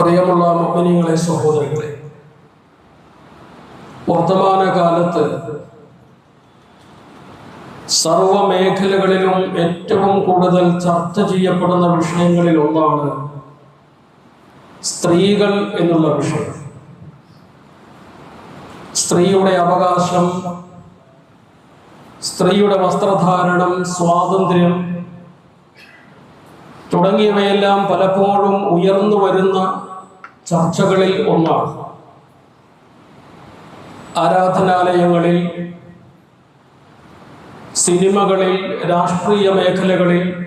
പ്രിയമുള്ള മുഗ്നികളെ സഹോദരങ്ങളെ വർത്തമാന കാലത്ത് സർവ മേഖലകളിലും ഏറ്റവും കൂടുതൽ ചർച്ച ചെയ്യപ്പെടുന്ന വിഷയങ്ങളിൽ ഒന്നാണ് സ്ത്രീകൾ എന്നുള്ള വിഷയം. സ്ത്രീയുടെ അവകാശം സ്ത്രീയുടെ വസ്ത്രധാരണം സ്വാതന്ത്ര്യം തുടങ്ങിയവയെല്ലാം പലപ്പോഴും ഉയർന്നു വരുന്ന ചർച്ചകളിൽ ഒന്നാണ്. ആരാധനാലയങ്ങളിൽ സിനിമകളിൽ രാഷ്ട്രീയ മേഖലകളിൽ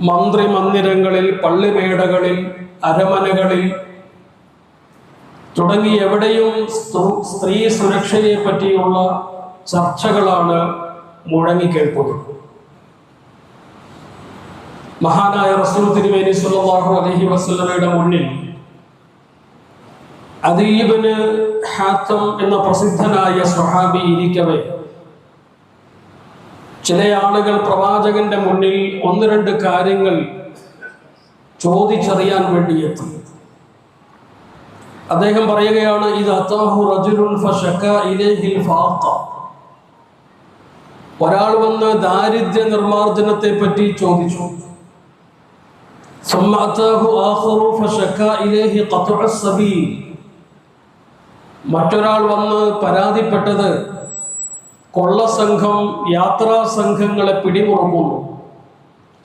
മന്ത്രിമന്ദിരങ്ങളിൽ പള്ളിമേടകളിൽ അരമനകളിൽ തുടങ്ങി എവിടെയും സ്ത്രീ- സുരക്ഷയെ പറ്റിയുള്ള ചർച്ചകളാണ് മുഴങ്ങിക്കേൾക്കുന്നത്. മഹാനായ റസൂൽ തിരുമേനി സുല്ലാഹു അലഹി വസ്ലമയുടെ മുന്നിൽ അദീബന് ഹാത്തം എന്ന പ്രസിദ്ധനായ സ്വഹാബി ഇരിക്കവേ. ചില ആളുകൾ പ്രവാചകന്റെ മുന്നിൽ ഒന്ന് രണ്ട് കാര്യങ്ങൾ ചോദിച്ചറിയാൻ വേണ്ടി എത്തി. അദ്ദേഹം പറയുകയാണ് ഇത് ഒരാൾ വന്ന് ദാരിദ്ര്യ നിർമാർജനത്തെ പറ്റി ചോദിച്ചു. സമ്മാത്താഹു ആഹുറു ഫഷക്ക ഇലേഹി കത്തുറ സബീൽ. മറ്റൊരാൾ വന്ന് പരാതിപ്പെട്ടത് കൊള്ളസംഘം യാത്രാ സംഘങ്ങളെ പിടിമുറുക്കുന്നു.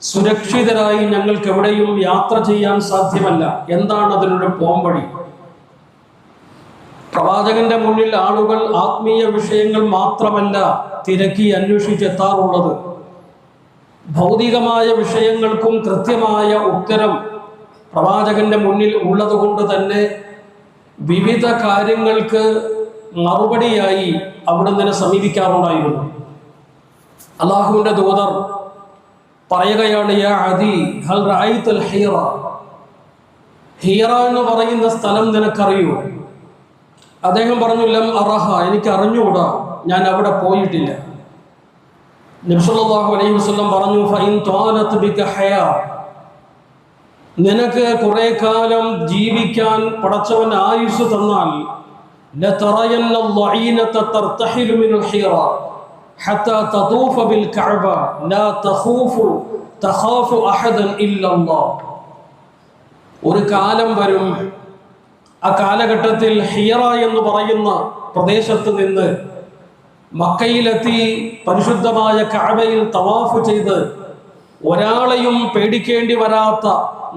സുരക്ഷിതരായി ഞങ്ങൾക്ക് എവിടെയും യാത്ര ചെയ്യാൻ സാധ്യമല്ല. എന്താണ് അതിനൊരു പോംവഴി? പ്രവാചകന്റെ മുന്നിൽ ആളുകൾ ആത്മീയ വിഷയങ്ങൾ മാത്രമല്ല തിരക്കി അന്വേഷിച്ചെത്താറുള്ളത്. ഭൗതികമായ വിഷയങ്ങൾക്കും കൃത്യമായ ഉത്തരം പ്രവാചകന്റെ മുന്നിൽ ഉള്ളതുകൊണ്ട് തന്നെ വിവിധ കാര്യങ്ങൾക്ക് മറുപടിയായി അവിടുന്ന് സമീപിക്കാറുണ്ടായിരുന്നു. അള്ളാഹുവിന്റെ ദൂതർ പറയുകയാണ് ഹീറ? ഹീറ എന്ന് പറയുന്ന സ്ഥലം നിനക്കറിയോ? അദ്ദേഹം പറഞ്ഞു ലം അറഹ എനിക്ക് അറിഞ്ഞുകൂടാ ഞാൻ അവിടെ പോയിട്ടില്ല. നബ്സല്ലാഹു അലൈഹി വസ്ലം പറഞ്ഞു ഫൈൻ ത്വാലത്ത് ബിക ഹയാ. നിനക്ക് കുറെ കാലം ജീവിക്കാൻ പടച്ചവൻ ആയുസ് തന്നാൽ ഒരു കാലം വരും ആ കാലഘട്ടത്തിൽ ഹിയറ എന്ന് പറയുന്ന പ്രദേശത്ത് നിന്ന് മക്കയിലെത്തി പരിശുദ്ധമായ കഴവയിൽ തവാഫ് ചെയ്ത് ഒരാളെയും പേടിക്കേണ്ടി വരാത്ത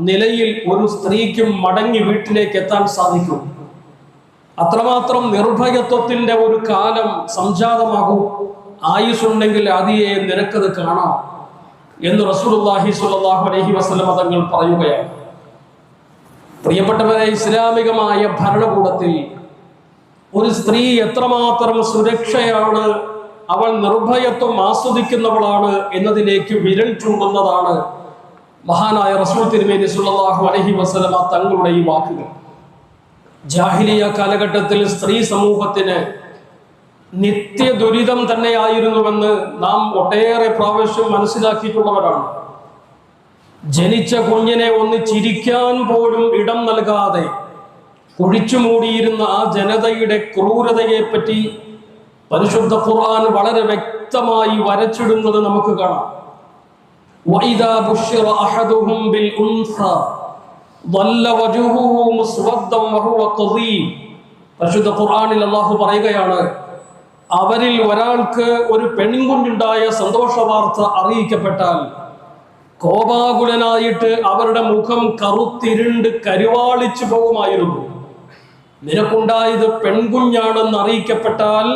നിലയിൽ ഒരു സ്ത്രീക്കും മടങ്ങി വീട്ടിലേക്ക് എത്താൻ സാധിക്കും. അത്രമാത്രം നിർഭയത്വത്തിന്റെ ഒരു കാലം സംജാതമാകും. ആയുസ്സുണ്ടെങ്കിൽ ആദിയെ നിനക്കത് കാണാം എന്ന് റസൂലുള്ളാഹി സ്വല്ലല്ലാഹു അലൈഹി വസല്ലം മതങ്ങൾ പറയുകയാണ്. പ്രിയപ്പെട്ടവരെ ഇസ്ലാമികമായ ഭരണകൂടത്തിൽ ഒരു സ്ത്രീ എത്രമാത്രം സുരക്ഷയാണ് അവൾ നിർഭയത്വം ആസ്വദിക്കുന്നവളാണ് എന്നതിലേക്ക് വിരൽ ചൂണ്ടുന്നതാണ് മഹാനായ റസൂൽ തിരുമേനി സുല്ലാഹു അലൈഹി വസ്ലമ തങ്ങളുടെ ഈ വാക്കുകൾ. ജാഹിലിയ കാലഘട്ടത്തിൽ സ്ത്രീ സമൂഹത്തിന് നിത്യ ദുരിതം തന്നെയായിരുന്നുവെന്ന് നാം ഒട്ടേറെ പ്രാവശ്യം മനസ്സിലാക്കിയിട്ടുള്ളവരാണ്. ജനിച്ച കുഞ്ഞിനെ ഒന്ന് ചിരിക്കാൻ പോലും ഇടം നൽകാതെ കുഴിച്ചു മൂടിയിരുന്ന ആ ജനതയുടെ ക്രൂരതയെ പറ്റി പരിശുദ്ധ ഖുർആൻ വളരെ വ്യക്തമായി വരച്ചിടുന്നത് നമുക്ക് കാണാം. وَإِذَا بُشِّرَ أَحَدُهُم بِالْأُنثَى ظَلَّ وَجْهُهُ مُسْوَدًّا وَهُوَ كَظِيمٌ പരിശുദ്ധ ഖുർആനിൽ അള്ളാഹു പറയുകയാണ് അവരിൽ ഒരാൾക്ക് ഒരു പെൺകുഞ്ഞുണ്ടായ സന്തോഷ വാർത്ത അറിയിക്കപ്പെട്ടാൽ കോപാകുലനായിട്ട് അവരുടെ മുഖം കറുത്തിരുണ്ട് കരുവാളിച്ചു പോകുമായിരുന്നു നിനക്കുണ്ടായത് പെൺകുഞ്ഞാണെന്ന് അറിയിക്കപ്പെട്ടാൽ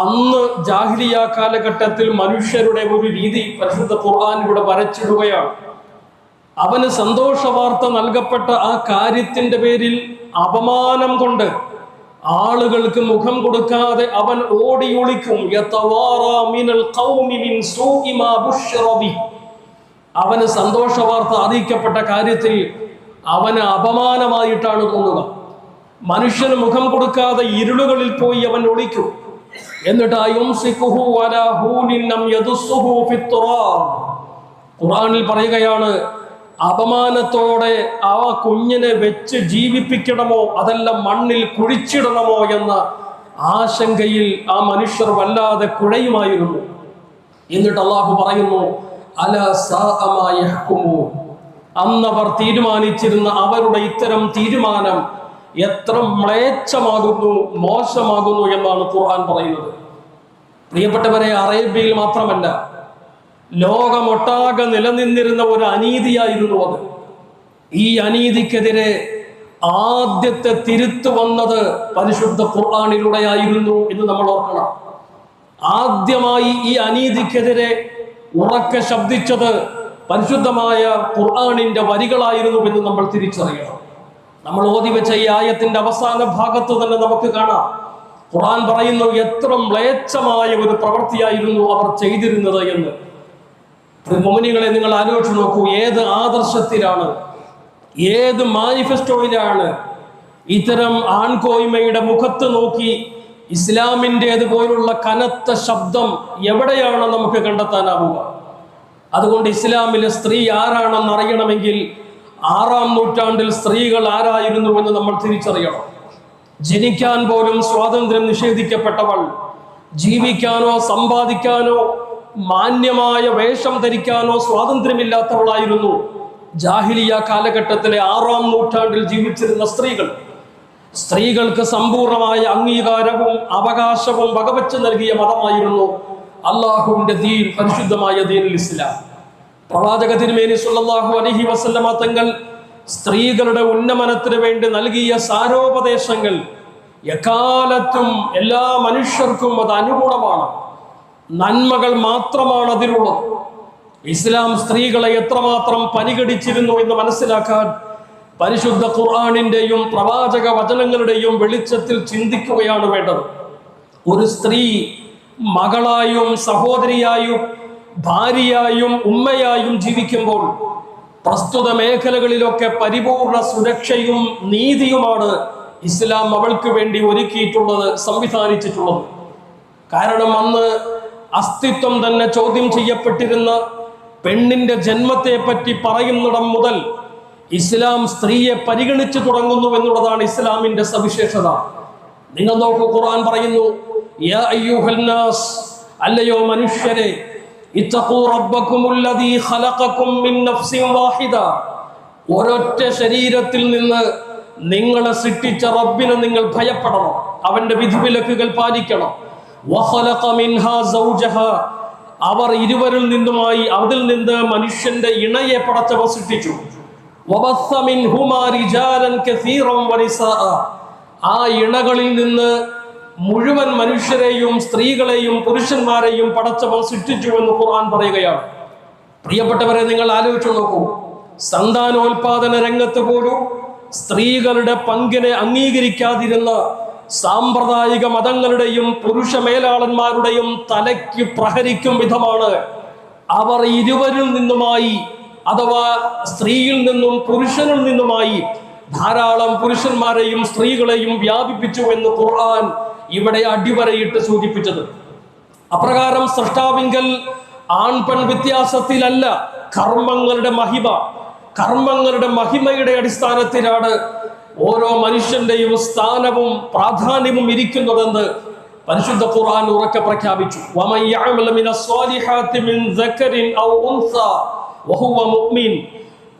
അന്ന് ജാഹിലിയ കാലഘട്ടത്തിൽ മനുഷ്യരുടെ ഒരു രീതി പരിശുദ്ധ ഖുർആൻ ഇവിടെ വരച്ചിടുകയാണ്. അവന് സന്തോഷ വാർത്ത നൽകപ്പെട്ട ആ കാര്യത്തിന്റെ പേരിൽ അപമാനം കൊണ്ട് ആളുകൾക്ക് മുഖം കൊടുക്കാതെ അവൻ ഓടി ഒളിക്കും. ഖൗമി മിൻ സൂഇ മാ ബുശ്ശിറ ബിഹി. അവന് സന്തോഷ വാർത്ത അറിയിക്കപ്പെട്ട കാര്യത്തിൽ അവന് അപമാനമായിട്ടാണ് തോന്നുക. മനുഷ്യന് മുഖം കൊടുക്കാതെ ഇരുളുകളിൽ പോയി അവൻ ഒളിക്കും. ഖുർആനിൽ പറയുകയാണ് അപമാനത്തോടെ ആ കുഞ്ഞിനെ വെച്ച് ജീവിപ്പിക്കണമോ അതല്ല മണ്ണിൽ കുഴിച്ചിടണമോ എന്ന ആശങ്കയിൽ ആ മനുഷ്യർ വല്ലാതെ കുഴയുമായിരുന്നു എന്നിട്ട് അള്ളാഹു പറയുന്നു അല സാഅമായഹ്കുമൂൻ. അന്നവർ തീരുമാനിച്ചിരുന്ന അവരുടെ ഇത്തരം തീരുമാനം എത്ര മ്ലേച്ഛമാകുന്നു മോശമാകുന്നു എന്നാണ് ഖുർആൻ പറയുന്നത്. പ്രിയപ്പെട്ടവരെ അറേബ്യയിൽ മാത്രമല്ല ലോകമൊട്ടാകെ നിലനിന്നിരുന്ന ഒരു അനീതിയായിരുന്നു അത്. ഈ അനീതിക്കെതിരെ ആദ്യത്തെ തിരുത്തു വന്നത് പരിശുദ്ധ ഖുർആാനിലൂടെയായിരുന്നു എന്ന് നമ്മൾ ഓർക്കണം. ആദ്യമായി ഈ അനീതിക്കെതിരെ ഉറക്കെ ശബ്ദിച്ചത് പരിശുദ്ധമായ ഖുർആാനിന്റെ വരികളായിരുന്നു എന്ന് നമ്മൾ തിരിച്ചറിയണം. നമ്മൾ ഓതി വെച്ച ഈ ആയത്തിന്റെ അവസാന ഭാഗത്ത് തന്നെ നമുക്ക് കാണാം. ഖുറാൻ പറയുന്നു എത്ര മ്ലേച്ഛമായ ഒരു പ്രവൃത്തിയായിരുന്നു അവർ ചെയ്തിരുന്നത് എന്ന്. മോമിനികളെ നിങ്ങൾ ആലോചിച്ച് നോക്കൂ ഏത് ആദർശത്തിലാണ് ഏത് മാനിഫെസ്റ്റോയിലാണ് ഇത്തരം ആൺകോയ്മയുടെ മുഖത്ത് നോക്കി ഇസ്ലാമിന്റേത് പോലുള്ള കനത്ത ശബ്ദം എവിടെയാണ് നമുക്ക് കണ്ടെത്താനാവുക. അതുകൊണ്ട് ഇസ്ലാമിലെ സ്ത്രീ ആരാണെന്ന് അറിയണമെങ്കിൽ ആറാം നൂറ്റാണ്ടിൽ സ്ത്രീകൾ ആരായിരുന്നു എന്ന് നമ്മൾ തിരിച്ചറിയണം. ജനിക്കാൻ പോലും സ്വാതന്ത്ര്യം നിഷേധിക്കപ്പെട്ടവൾ ജീവിക്കാനോ സമ്പാദിക്കാനോ മാന്യമായ വേഷം ധരിക്കാനോ സ്വാതന്ത്ര്യമില്ലാത്തവളായിരുന്നു ജാഹിലിയ കാലഘട്ടത്തിലെ ആറാം നൂറ്റാണ്ടിൽ ജീവിച്ചിരുന്ന സ്ത്രീകൾ. സ്ത്രീകൾക്ക് സമ്പൂർണമായ അംഗീകാരവും അവകാശവും വകവെച്ച് നൽകിയ മതമായിരുന്നു അള്ളാഹുവിന്റെ ദീൻ പരിശുദ്ധമായ ദീൻ ഇസ്ലാം. പ്രവാചക തിരുമേനി സുല്ലാഹു അലഹി വസല്ലമ തങ്ങൾ സ്ത്രീകളുടെ ഉന്നമനത്തിന് വേണ്ടി നൽകിയ സാരോപദേശങ്ങൾ എക്കാലത്തും എല്ലാ മനുഷ്യർക്കും അത് അനുകൂലമാണ് നന്മകൾ മാത്രമാണ് അതിലുള്ളത്. ഇസ്ലാം സ്ത്രീകളെ എത്രമാത്രം പരിഗണിച്ചിരുന്നു എന്ന് മനസ്സിലാക്കാൻ പരിശുദ്ധ ഖുർആാനിന്റെയും പ്രവാചക വചനങ്ങളുടെയും വെളിച്ചത്തിൽ ചിന്തിക്കുകയാണ് വേണ്ടത്. ഒരു സ്ത്രീ മകളായും സഹോദരിയായും ഭാര്യയായും ഉമ്മയായും ജീവിക്കുമ്പോൾ പ്രസ്തുത മേഖലകളിലൊക്കെ പരിപൂർണ സുരക്ഷയും നീതിയുമാണ് ഇസ്ലാം അവൾക്ക് വേണ്ടി ഒരുക്കിയിട്ടുള്ളത് സംവിധാനിച്ചിട്ടുള്ളത്. കാരണം അന്ന് അസ്തിത്വം തന്നെ ചോദ്യം ചെയ്യപ്പെട്ടിരുന്ന പെണ്ണിന്റെ ജന്മത്തെ പറ്റി പറയുന്നിടം മുതൽ ഇസ്ലാം സ്ത്രീയെ പരിഗണിച്ചു തുടങ്ങുന്നു എന്നുള്ളതാണ് ഇസ്ലാമിന്റെ സവിശേഷത. നിങ്ങൾ നോക്കൂ ഖുർആൻ പറയുന്നു യാ അല്ലയോ മനുഷ്യരെ ഇത്തഖൂ റബ്ബക്കുമുല്ലദീ ഖലഖക്കും മിൻ നഫ്സിൻ വാഹിദ. ഒരൊറ്റ ശരീരത്തിൽ നിന്ന് നിങ്ങളെ സൃഷ്ടിച്ച റബ്ബിനെ നിങ്ങൾ ഭയപ്പെടണം. അവന്റെ വിധിവിലക്കുകൾ പാലിക്കണം. വഖലഖ മിൻഹാ സൗജഹ. അവർ ഇരുവരിൽ നിന്നുമായി അതിൽ നിന്ന് മനുഷ്യന്റെ ഇണയെ പടച്ചവ സൃഷ്ടിച്ചു. വബസ്സ മിൻഹുമാ റിജാലൻ കസീറൻ വനിസാഅ. ആ ഇണകളിൽ നിന്ന് മുഴുവൻ മനുഷ്യരെയും സ്ത്രീകളെയും പുരുഷന്മാരെയും പടച്ചവൻ സൃഷ്ടിച്ചു എന്ന് ഖുർആൻ പറയുകയാണ്. പ്രിയപ്പെട്ടവരെ നിങ്ങൾ ആലോചിച്ചു നോക്കൂ. സന്താനോൽപാദന രംഗത്ത് പോലും സ്ത്രീകളുടെ പങ്കിനെ അംഗീകരിക്കാതിരുന്ന സാമ്പ്രദായിക മതങ്ങളുടെയും പുരുഷ മേലാളന്മാരുടെയും തലയ്ക്ക് പ്രഹരിക്കും വിധമാണ് അവർ ഇരുവരിൽ നിന്നുമായി അഥവാ സ്ത്രീയിൽ നിന്നും പുരുഷനിൽ നിന്നുമായി ധാരാളം പുരുഷന്മാരെയും സ്ത്രീകളെയും വ്യാപിപ്പിച്ചു എന്ന് ഖുർആൻ ഇവിടെ അടിവരയിട്ട് സൂചിപ്പിച്ചത്. അപ്രകാരം സൃഷ്ടാവിങ്കൽ ആൺ പെൺ വ്യത്യാസത്തിലല്ല കർമ്മങ്ങളുടെ മഹിമ. കർമ്മങ്ങളുടെ മഹിമയുടെ അടിസ്ഥാനത്തിലാണ് ഓരോ മനുഷ്യന്റെയും സ്ഥാനവും പ്രാധാന്യവും ഇരിക്കുന്നതെന്ന് പരിശുദ്ധ ഖുർആൻ ഉറക്കെ പ്രഖ്യാപിച്ചു.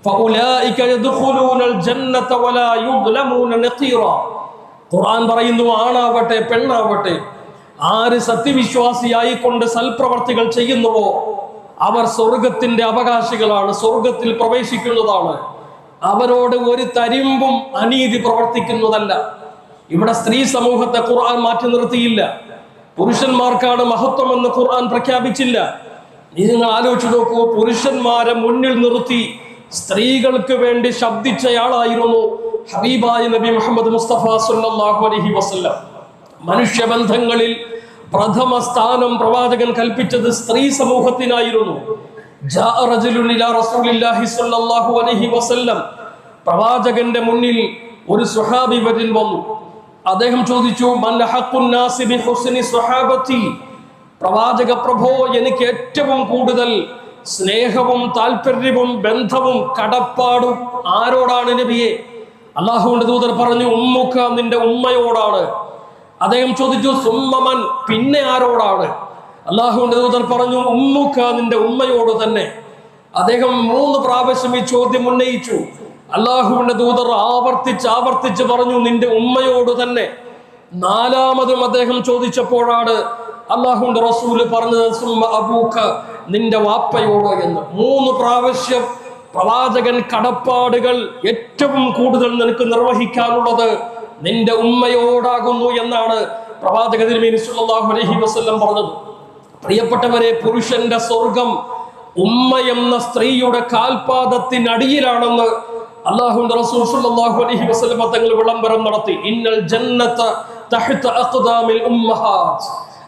ഫഉലൈക യഅമൽ അൽ ജന്നത വലാ യുദ്ലമൂന നഖീറ. ഖുർആൻ പറയുന്നു ആണാവട്ടെ പെണ്ണാവട്ടെ ആര് സത്യവിശ്വാസിയായി കൊണ്ട് സൽപ്രവർത്തികൾ ചെയ്യുന്നുവോ അവർ സ്വർഗത്തിന്റെ അവകാശികളാണ് സ്വർഗത്തിൽ പ്രവേശിക്കുന്നതാണ്. അവരോട് ഒരു തരിമ്പും അനീതി പ്രവർത്തിക്കുന്നതല്ല. ഇവിടെ സ്ത്രീ സമൂഹത്തെ ഖുർആൻ മാറ്റി നിർത്തിയില്ല. പുരുഷന്മാർക്കാണ് മഹത്വമെന്ന് ഖുർആൻ പ്രഖ്യാപിച്ചില്ല. നിങ്ങൾ ആലോചിച്ച് നോക്കൂ പുരുഷന്മാരെ മുന്നിൽ നിർത്തി സ്ത്രീകൾക്ക് വേണ്ടി ശബ്ദിച്ചയാളായിരുന്നു ഹബീബായ നബി മുഹമ്മദ് മുസ്തഫ സല്ലല്ലാഹു അലൈഹി വസല്ലം. മനുഷ്യബന്ധങ്ങളിൽ പ്രഥമ സ്ഥാനം പ്രവാചകൻ കൽപ്പിച്ചത് സ്ത്രീ സമൂഹത്തിനായിരുന്നു. പ്രവാചകന്റെ മുന്നിൽ ഒരു സുഹാബി വരിൽ വന്നു. അദ്ദേഹം ചോദിച്ചു പ്രവാചക പ്രഭോ എനിക്ക് ഏറ്റവും കൂടുതൽ സ്നേഹവും താല്പര്യവും ബന്ധവും കടപ്പാടും ആരോടാണ് നബിയെ? അള്ളാഹുവിന്റെ ദൂതർ പറഞ്ഞു ഉമ്മുക്ക നിന്റെ ഉമ്മയോടാണ്. അദ്ദേഹം ചോദിച്ചു സുമ്മമൻ പിന്നെ ആരോടാണ്? അള്ളാഹുവിന്റെ ദൂതർ പറഞ്ഞു ഉമ്മുക്ക നിന്റെ ഉമ്മയോട് തന്നെ. അദ്ദേഹം മൂന്ന് പ്രാവശ്യം ഈ ചോദ്യം ഉന്നയിച്ചു. അള്ളാഹുവിന്റെ ദൂതർ ആവർത്തിച്ച് ആവർത്തിച്ച് പറഞ്ഞു നിന്റെ ഉമ്മയോട് തന്നെ. നാലാമതും അദ്ദേഹം ചോദിച്ചപ്പോഴാണ് അള്ളാഹുവിന്റെ റസൂൽ പറഞ്ഞത് സുമ്മ അബൂക്ക നിന്റെ വാപ്പയോട് എന്ന് മൂന്ന് പ്രാവശ്യം പ്രവാചകൻ കടപ്പാടുകൾ ഏറ്റവും കൂടുതൽ നിനക്ക് നിർവഹിക്കാനുള്ളത് നിന്റെ ഉമ്മയോടാകുന്നു എന്നാണ് പ്രവാചക തിരുമേനി വസ്ല്ലം അലൈഹി വസല്ലം പറഞ്ഞത്. പ്രിയപ്പെട്ടവരെ പുരുഷന്റെ സ്വർഗം ഉമ്മ എന്ന സ്ത്രീയുടെ കാൽപാദത്തിനടിയിലാണെന്ന് അള്ളാഹുന്റെ റസൂൽ സല്ലല്ലാഹു അലൈഹി വസല്ലം തങ്ങൾ വിളംബരം നടത്തി. ഇന്നൽ ജന്നത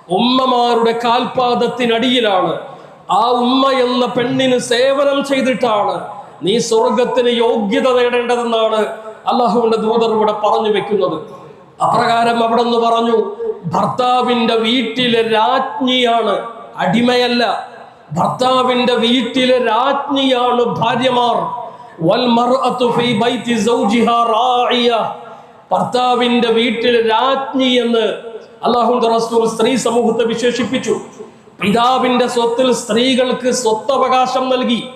ഉമ്മമാരുടെ കാൽപാദത്തിനടിയിലാണ് ആ ഉമ്മ എന്ന പെണ്ണിന് സേവനം ചെയ്തിട്ടാണ് നീ സ്വർഗത്തിന് യോഗ്യത നേടേണ്ടതെന്നാണ് അള്ളാഹുവിന്റെ ദൂതർ ഇവിടെ പറഞ്ഞു വെക്കുന്നത്. അപ്രകാരം അവിടെ നിന്ന് പറഞ്ഞു ഭർത്താവിന്റെ വീട്ടിലെ രാജ്ഞിയാണ് അടിമയല്ല. ഭർത്താവിന്റെ വീട്ടിലെ രാജ്ഞിയാണ് ഭാര്യമാർ. ഭർത്താവിന്റെ വീട്ടിലെ രാജ്ഞി എന്ന് അള്ളാഹു റസൂൽ സ്ത്രീ സമൂഹത്തെ വിശേഷിപ്പിച്ചു. പിതാവിന്റെ സ്വത്തിൽ സ്ത്രീകൾക്ക് സ്വത്തവകാശം നൽകി.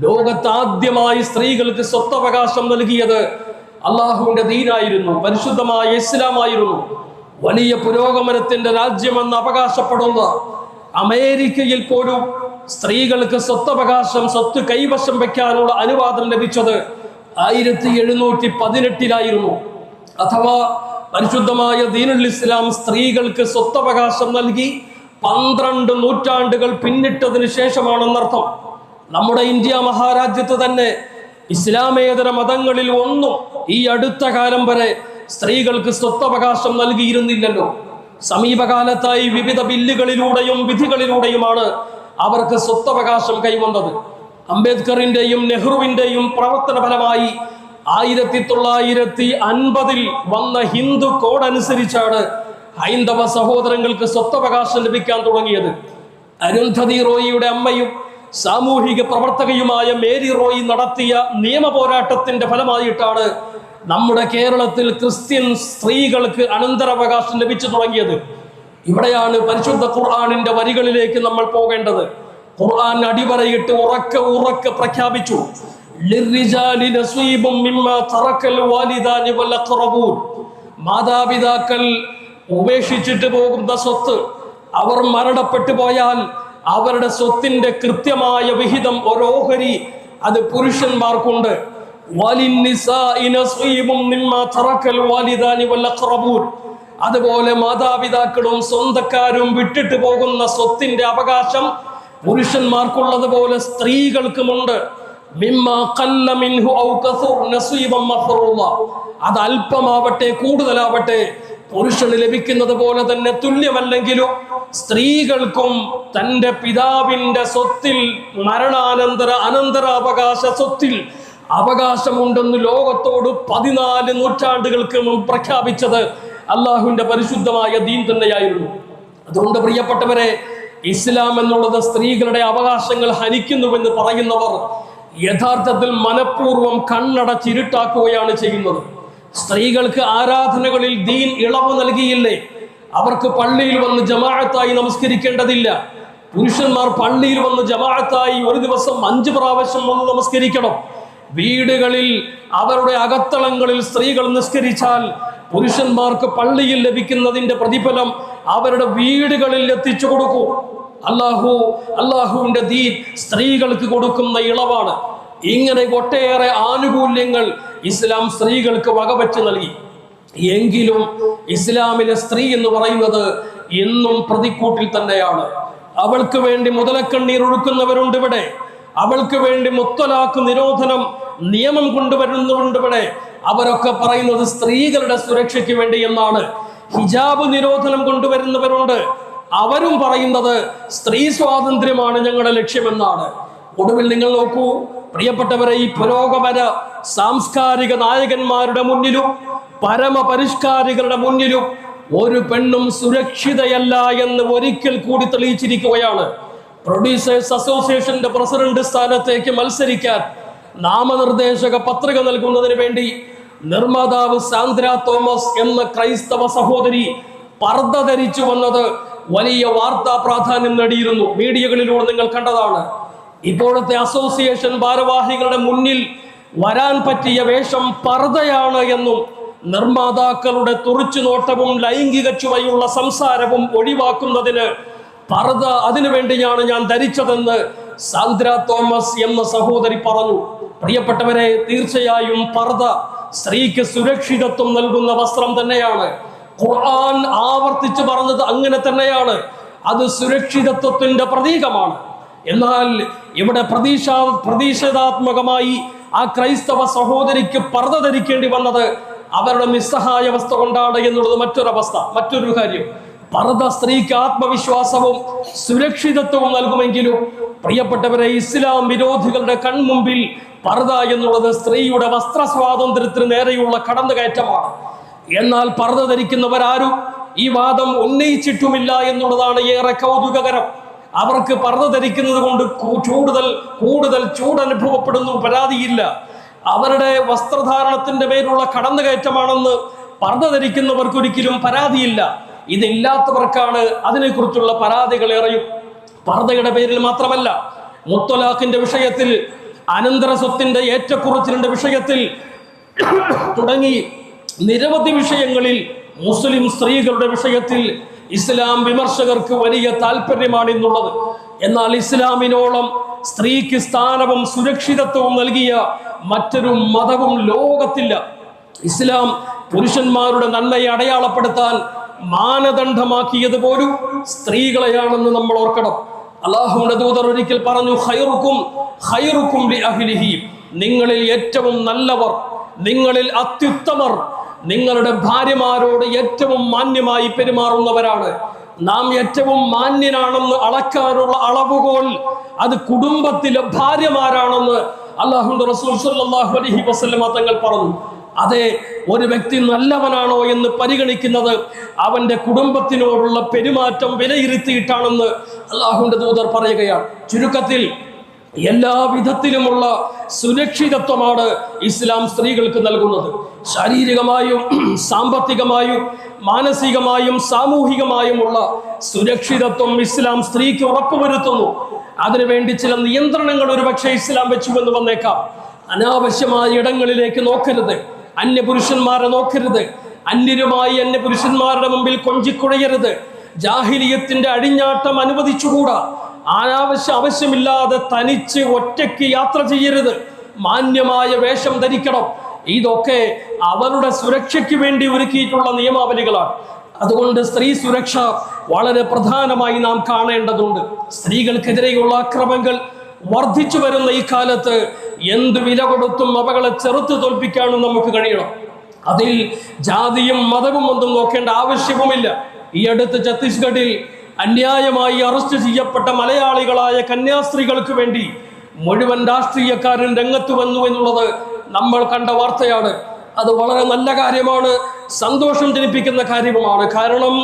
ലോകത്താദ്യമായി സ്ത്രീകൾക്ക് സ്വത്തവകാശം നൽകിയത് അള്ളാഹുവിന്റെ ദീനായിരുന്നു പരിശുദ്ധമായ ഇസ്ലാമായിരുന്നു. വലിയ പുരോഗമനത്തിന്റെ രാജ്യമെന്ന് അവകാശപ്പെടുന്ന അമേരിക്കയിൽ പോലും സ്ത്രീകൾക്ക് സ്വത്തവകാശം സ്വത്ത് കൈവശം വെക്കാനുള്ള അനുവാദം ലഭിച്ചത് ആയിരത്തി എഴുന്നൂറ്റി പതിനെട്ടിലായിരുന്നു. അഥവാ പരിശുദ്ധമായ ദീനുൽ ഇസ്ലാം സ്ത്രീകൾക്ക് സ്വത്തവകാശം നൽകി പന്ത്രണ്ട് നൂറ്റാണ്ടുകൾ പിന്നിട്ടതിന് ശേഷമാണെന്നർത്ഥം. നമ്മുടെ ഇന്ത്യ മഹാരാജ്യത്ത് തന്നെ ഇസ്ലാമേതര മതങ്ങളിൽ ഒന്നും ഈ അടുത്ത കാലം വരെ സ്ത്രീകൾക്ക് സ്വത്തവകാശം നൽകിയിരുന്നില്ലല്ലോ. സമീപകാലത്തായി വിവിധ ബില്ലുകളിലൂടെയും വിധികളിലൂടെയുമാണ് അവർക്ക് സ്വത്തവകാശം കൈവന്നത്. അംബേദ്കറിന്റെയും നെഹ്റുവിന്റെയും പ്രവർത്തന ഫലമായി ആയിരത്തി തൊള്ളായിരത്തി അൻപതിൽ വന്ന ഹിന്ദു കോഡ് അനുസരിച്ചാണ് ഹൈന്ദവ സഹോദരങ്ങൾക്ക് സ്വത്തവകാശം ലഭിക്കാൻ തുടങ്ങിയത്. അരുന്ധതി റോയിയുടെ അമ്മയും സാമൂഹിക പ്രവർത്തകയുമായ മേരി റോയി നടത്തിയ നിയമ പോരാട്ടത്തിന്റെ ഫലമായിട്ടാണ് നമ്മുടെ കേരളത്തിൽ ക്രിസ്ത്യൻ സ്ത്രീകൾക്ക് അനന്തരാവകാശം ലഭിച്ചു തുടങ്ങിയത്. ഇവിടെയാണ് പരിശുദ്ധ ഖുർആാനിന്റെ വരികളിലേക്ക് നമ്മൾ പോകേണ്ടത്. ഖുർആൻ അടിവരയിട്ട് ഉറക്ക ഉറക്ക പ്രഖ്യാപിച്ചു. മാതാപിതാക്കൾ ഉപേക്ഷിച്ചിട്ട് പോകുന്ന സ്വത്ത് അവർ മരണപ്പെട്ടു പോയാൽ അവരുടെ സ്വത്തിന്റെ കൃത്യമായ വിഹിതം ഒരോഹരി അത് പുരുഷന്മാർക്കുണ്ട്. അതുപോലെ മാതാപിതാക്കളും സ്വന്തക്കാരും വിട്ടിട്ട് പോകുന്ന സ്വത്തിന്റെ അവകാശം പുരുഷന്മാർക്കുള്ളതുപോലെ സ്ത്രീകൾക്കുമുണ്ട്. അത് അല്പമാവട്ടെ കൂടുതലാവട്ടെ. പുരുഷന് ലഭിക്കുന്നത് പോലെ തന്നെ തുല്യമല്ലെങ്കിലും സ്ത്രീകൾക്കും തന്റെ പിതാവിന്റെ സ്വത്തിൽ മരണാനന്തര അനന്തരാവകാശ സ്വത്തിൽ അവകാശമുണ്ടെന്ന് ലോകത്തോട് പതിനാല് നൂറ്റാണ്ടുകൾക്ക് മുമ്പ് പ്രഖ്യാപിച്ചത് അള്ളാഹുവിന്റെ പരിശുദ്ധമായ ദീൻ തന്നെയായിരുന്നു. അതുകൊണ്ട് പ്രിയപ്പെട്ടവരെ ഇസ്ലാം എന്നുള്ളത് സ്ത്രീകളുടെ അവകാശങ്ങൾ ഹനിക്കുന്നുവെന്ന് പറയുന്നവർ യഥാർത്ഥത്തിൽ മനഃപൂർവം കണ്ണടച്ചിരുട്ടാക്കുകയാണ് ചെയ്യുന്നത്. സ്ത്രീകൾക്ക് ആരാധനകളിൽ ദീൻ ഇളവ് നൽകിയില്ലേ? അവർക്ക് പള്ളിയിൽ വന്ന് ജമാഅത്തായി നമസ്കരിക്കേണ്ടതില്ല. പുരുഷന്മാർ പള്ളിയിൽ വന്ന് ജമാഅത്തായി ഒരു ദിവസം അഞ്ച് പ്രാവശ്യം വന്ന് നമസ്കരിക്കണം. വീടുകളിൽ അവരുടെ അകത്തളങ്ങളിൽ സ്ത്രീകൾ നിസ്കരിച്ചാൽ പുരുഷന്മാർക്ക് പള്ളിയിൽ ലഭിക്കുന്നതിന്റെ പ്രതിഫലം അവരുടെ വീടുകളിൽ എത്തിച്ചു കൊടുക്കൂ. അല്ലാഹു അള്ളാഹുവിന്റെ ദീൻ സ്ത്രീകൾക്ക് കൊടുക്കുന്ന ഇളവാണ്. ഇങ്ങനെ ഒട്ടേറെ ആനുകൂല്യങ്ങൾ ഇസ്ലാം സ്ത്രീകൾക്ക് വകവെച്ച് നൽകി. എങ്കിലും ഇസ്ലാമിലെ സ്ത്രീ എന്ന് പറയുന്നത് എന്നും പ്രതിക്കൂട്ടിൽ തന്നെയാണ്. അവൾക്ക് വേണ്ടി മുതലക്കണ്ണീർ ഒഴുക്കുന്നവരുണ്ട് ഇവിടെ. അവൾക്ക് വേണ്ടി മുത്തലാക്ക് നിരോധനം നിയമം കൊണ്ടുവരുന്നുണ്ട് ഇവിടെ. അവരൊക്കെ പറയുന്നത് സ്ത്രീകളുടെ സുരക്ഷയ്ക്ക് വേണ്ടി എന്നാണ്. ഹിജാബ് നിരോധനം കൊണ്ടുവരുന്നവരുണ്ട്. അവരും പറയുന്നത് സ്ത്രീ സ്വാതന്ത്ര്യമാണ് ഞങ്ങളുടെ ലക്ഷ്യമെന്നാണ്. ഒടുവിൽ നിങ്ങൾ നോക്കൂ പ്രിയപ്പെട്ടവരെ ഈ പുരോഗമന സാംസ്കാരിക നായകന്മാരുടെ മുന്നിലും പരമപരിഷ്കാരികളുടെ മുന്നിലും ഒരു പെണ്ണും സുരക്ഷിതയല്ല എന്ന് ഒരിക്കൽ കൂടി തെളിയിച്ചിരിക്കുകയാണ്. പ്രൊഡ്യൂസേഴ്സ് അസോസിയേഷന്റെ പ്രസിഡന്റ് സ്ഥാനത്തേക്ക് മത്സരിക്കാൻ നാമനിർദ്ദേശക പത്രിക നൽകുന്നതിന് വേണ്ടി നിർമ്മാതാവ് സാന്ദ്ര തോമസ് എന്ന ക്രൈസ്തവ സഹോദരി പർദ്ദ ധരിച്ചു വന്നത് വലിയ വാർത്താ പ്രാധാന്യം നേടിയിരുന്നു. മീഡിയകളിലൂടെ നിങ്ങൾ കണ്ടതാണ്. ഇപ്പോഴത്തെ അസോസിയേഷൻ ഭാരവാഹികളുടെ മുന്നിൽ വരാൻ പറ്റിയ വേഷം പർദയാണ് എന്നും നിർമ്മാതാക്കളുടെ തുറിച്ചുനോട്ടവും ലൈംഗിക ചുവയുള്ള സംസാരവും ഒഴിവാക്കുന്നതിന് പർദ അതിനു വേണ്ടിയാണ് ഞാൻ ധരിച്ചതെന്ന് സാന്ദ്ര തോമസ് എന്ന സഹോദരി പറഞ്ഞു. പ്രിയപ്പെട്ടവരെ തീർച്ചയായും പർദ സ്ത്രീക്ക് സുരക്ഷിതത്വം നൽകുന്ന വസ്ത്രം തന്നെയാണ്. ഖുർആൻ ആവർത്തിച്ച് പറഞ്ഞത് അങ്ങനെ തന്നെയാണ്. അത് സുരക്ഷിതത്വത്തിന്റെ പ്രതീകമാണ്. എന്നാൽ ഇവിടെ പ്രതീക്ഷ പ്രതീക്ഷിതാത്മകമായി ആ ക്രൈസ്തവ സഹോദരിക്ക് പർദ്ദ ധരിക്കേണ്ടി വന്നത് അവരുടെ നിസ്സഹായാവസ്ഥ കൊണ്ടാണ് എന്നുള്ളത് മറ്റൊരവസ്ഥ മറ്റൊരു കാര്യം. പർദ്ദ സ്ത്രീക്ക് ആത്മവിശ്വാസവും സുരക്ഷിതത്വവും നൽകുമെങ്കിലും പ്രിയപ്പെട്ടവരെ ഇസ്ലാം വിരോധികളുടെ കൺമുമ്പിൽ പർദ്ദ എന്നുള്ളത് സ്ത്രീയുടെ വസ്ത്ര സ്വാതന്ത്ര്യത്തിന് നേരെയുള്ള കടന്നുകയറ്റമാണ്. എന്നാൽ പർദ്ദ ധരിക്കുന്നവരാരും ഈ വാദം ഉന്നയിച്ചിട്ടുമില്ല എന്നുള്ളതാണ് ഏറെ കൗതുകകരം. അവർക്ക് പറന്നു ധരിക്കുന്നത് കൊണ്ട് കൂടുതൽ കൂടുതൽ ചൂട് അനുഭവപ്പെടുന്നു പരാതിയില്ല. അവരുടെ വസ്ത്രധാരണത്തിന്റെ മേലുള്ള കടന്നുകയറ്റമാണെന്ന് പറന്നു ധരിക്കുന്നവർക്ക് ഒരിക്കലും പരാതിയില്ല. ഇതില്ലാത്തവർക്കാണ് അതിനെക്കുറിച്ചുള്ള പരാതികൾ ഏറെയും പർദ്ദയുടെ പേരിൽ മാത്രമല്ല മുത്തലാഖിന്റെ വിഷയത്തിൽ അനന്തര സ്വത്തിന്റെ ഏറ്റക്കുറച്ചിലിന്റെ വിഷയത്തിൽ തുടങ്ങി നിരവധി വിഷയങ്ങളിൽ മുസ്ലിം സ്ത്രീകളുടെ വിഷയത്തിൽ ഇസ്ലാം വിമർശകർക്ക് വലിയ താല്പര്യമാണ് ഇന്നുള്ളത്. എന്നാൽ ഇസ്ലാമിനോളം സ്ത്രീക്ക് സ്ഥാനവും സുരക്ഷിതത്വവും നൽകിയ മറ്റൊരു മതവും ലോകത്തില്ല. ഇസ്ലാം പുരുഷന്മാരുടെ നന്മയെ അടയാളപ്പെടുത്താൻ മാനദണ്ഡമാക്കിയത് പോലും സ്ത്രീകളെയാണെന്ന് നമ്മൾ ഓർക്കണം. അള്ളാഹുവിന്റെ ദൂതർ ഒരിക്കൽ പറഞ്ഞു ഹൈറുക്കും ഹൈറുക്കും നിങ്ങളിൽ ഏറ്റവും നല്ലവർ നിങ്ങളിൽ അത്യുത്തമർ നിങ്ങളുടെ ഭാര്യമാരോട് ഏറ്റവും മാന്യമായി പെരുമാറുന്നവരാണ്. നാം ഏറ്റവും മാന്യനാണെന്ന് അളക്കാനുള്ള അളവുകോൽ അത് കുടുംബത്തിലെ ഭാര്യമാരാണെന്ന് അള്ളാഹുന്റെ റസൂൽ സല്ലല്ലാഹു അലൈഹി വസല്ലമ തങ്ങൾ പറഞ്ഞു. അതെ ഒരു വ്യക്തി നല്ലവനാണോ എന്ന് പരിഗണിക്കുന്നത് അവന്റെ കുടുംബത്തിനോടുള്ള പെരുമാറ്റം വിലയിരുത്തിയിട്ടാണെന്ന് അള്ളാഹുന്റെ ദൂതർ പറയുകയാണ്. ചുരുക്കത്തിൽ എല്ലാ വിധത്തിലുമുള്ള സുരക്ഷിതത്വമാണ് ഇസ്ലാം സ്ത്രീകൾക്ക് നൽകുന്നത്. ശാരീരികമായും സാമ്പത്തികമായും മാനസികമായും സാമൂഹികമായുമുള്ള സുരക്ഷിതത്വം ഇസ്ലാം സ്ത്രീക്ക് ഉറപ്പുവരുത്തുന്നു. അതിനുവേണ്ടി ചില നിയന്ത്രണങ്ങൾ ഒരുപക്ഷെ ഇസ്ലാം വെച്ചു എന്ന് വന്നേക്കാം. അനാവശ്യമായ ഇടങ്ങളിലേക്ക് നോക്കരുത്. അന്യപുരുഷന്മാരെ നോക്കരുത്. അന്യരുമായി അന്യപുരുഷന്മാരുടെ മുമ്പിൽ കൊഞ്ചിക്കുഴയരുത്. ജാഹിലിയത്തിന്റെ അഴിഞ്ഞാട്ടം അനുവദിച്ചുകൂടാ. അനാവശ്യ ആവശ്യമില്ലാതെ തനിച്ച് ഒറ്റയ്ക്ക് യാത്ര ചെയ്യരുത്. മാന്യമായ വേഷം ധരിക്കണം. ഇതൊക്കെ അവരുടെ സുരക്ഷയ്ക്ക് വേണ്ടി ഒരുക്കിയിട്ടുള്ള നിയമാവലികളാണ്. അതുകൊണ്ട് സ്ത്രീ സുരക്ഷ വളരെ പ്രധാനമായി നാം കാണേണ്ടതുണ്ട്. സ്ത്രീകൾക്കെതിരെയുള്ള അക്രമങ്ങൾ വർദ്ധിച്ചു വരുന്ന ഈ കാലത്ത് എന്ത് വില കൊടുത്തും അവകളെ ചെറുത്ത് തോൽപ്പിക്കാനും നമുക്ക് കഴിയണം. അതിൽ ജാതിയും മതവും ഒന്നും നോക്കേണ്ട ആവശ്യവുമില്ല. ഈ അടുത്ത് ഛത്തീസ്ഗഡിൽ അന്യായമായി അറസ്റ്റ് ചെയ്യപ്പെട്ട മലയാളികളായ കന്യാസ്ത്രീകൾക്ക് വേണ്ടി മുഴുവൻ രാഷ്ട്രീയക്കാരും രംഗത്ത് വന്നു എന്നുള്ളത് നമ്മൾ കണ്ട വാർത്തയാണ്. അത് വളരെ നല്ല കാര്യമാണ് സന്തോഷം ജനിപ്പിക്കുന്ന കാര്യവുമാണ്. കാരണം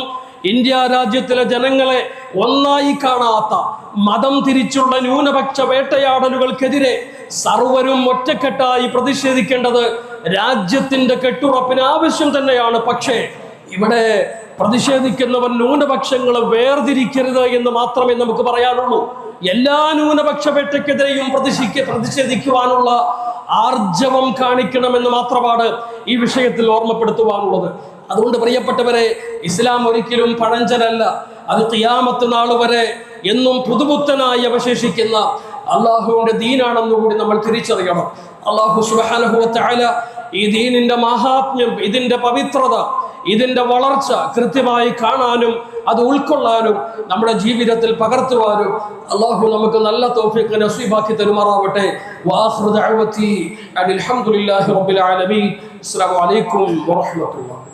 ഇന്ത്യ രാജ്യത്തിലെ ജനങ്ങളെ ഒന്നായി കാണാത്ത മതം തിരിച്ചുള്ള ന്യൂനപക്ഷ വേട്ടയാടലുകൾക്കെതിരെ സർവരും ഒറ്റക്കെട്ടായി പ്രതിഷേധിക്കേണ്ടത് രാജ്യത്തിന്റെ കെട്ടുറപ്പിന് ആവശ്യം തന്നെയാണ്. പക്ഷേ ഇവിടെ പ്രതിഷേധിക്കുന്നവർ ന്യൂനപക്ഷങ്ങളെ വേർതിരിക്കരുത് എന്ന് മാത്രമേ നമുക്ക് പറയാനുള്ളൂ. എല്ലാ ന്യൂനപക്ഷ വേട്ടയ്ക്കെതിരെയും പ്രതിഷിക്ക പ്രതിഷേധിക്കുവാനുള്ള ആർജവം കാണിക്കണമെന്ന് മാത്രമാണ് ഈ വിഷയത്തിൽ ഓർമ്മപ്പെടുത്തുവാനുള്ളത്. അതുകൊണ്ട് പ്രിയപ്പെട്ടവരെ ഇസ്ലാം ഒരിക്കലും പഴഞ്ചനല്ല. അത് തിയാമത്ത് നാൾ വരെ എന്നും പുതുപുത്തനായി അവശേഷിക്കുന്ന അള്ളാഹുവിന്റെ ദീനാണെന്ന് കൂടി നമ്മൾ തിരിച്ചറിയണം. അള്ളാഹു സുബ്ഹാനഹു തആല ഈ ദീനിന്റെ മഹാത്മ്യം ഇതിന്റെ പവിത്രത ഇതിന്റെ വളർച്ച കൃത്യമായി കാണാനും അത് ഉൾക്കൊള്ളാനും നമ്മുടെ ജീവിതത്തിൽ പകർത്തുവാനും അള്ളാഹു നമുക്ക് നല്ല തോഫിക്ക് നസീബാക്കി തരുമാറാവട്ടെ. വാഹൃദ അലഹമുല്ലാഹി ഹംദുലില്ലാഹി അസ്സാം വലൈക്കും വറഹ്മത്തുള്ളാഹി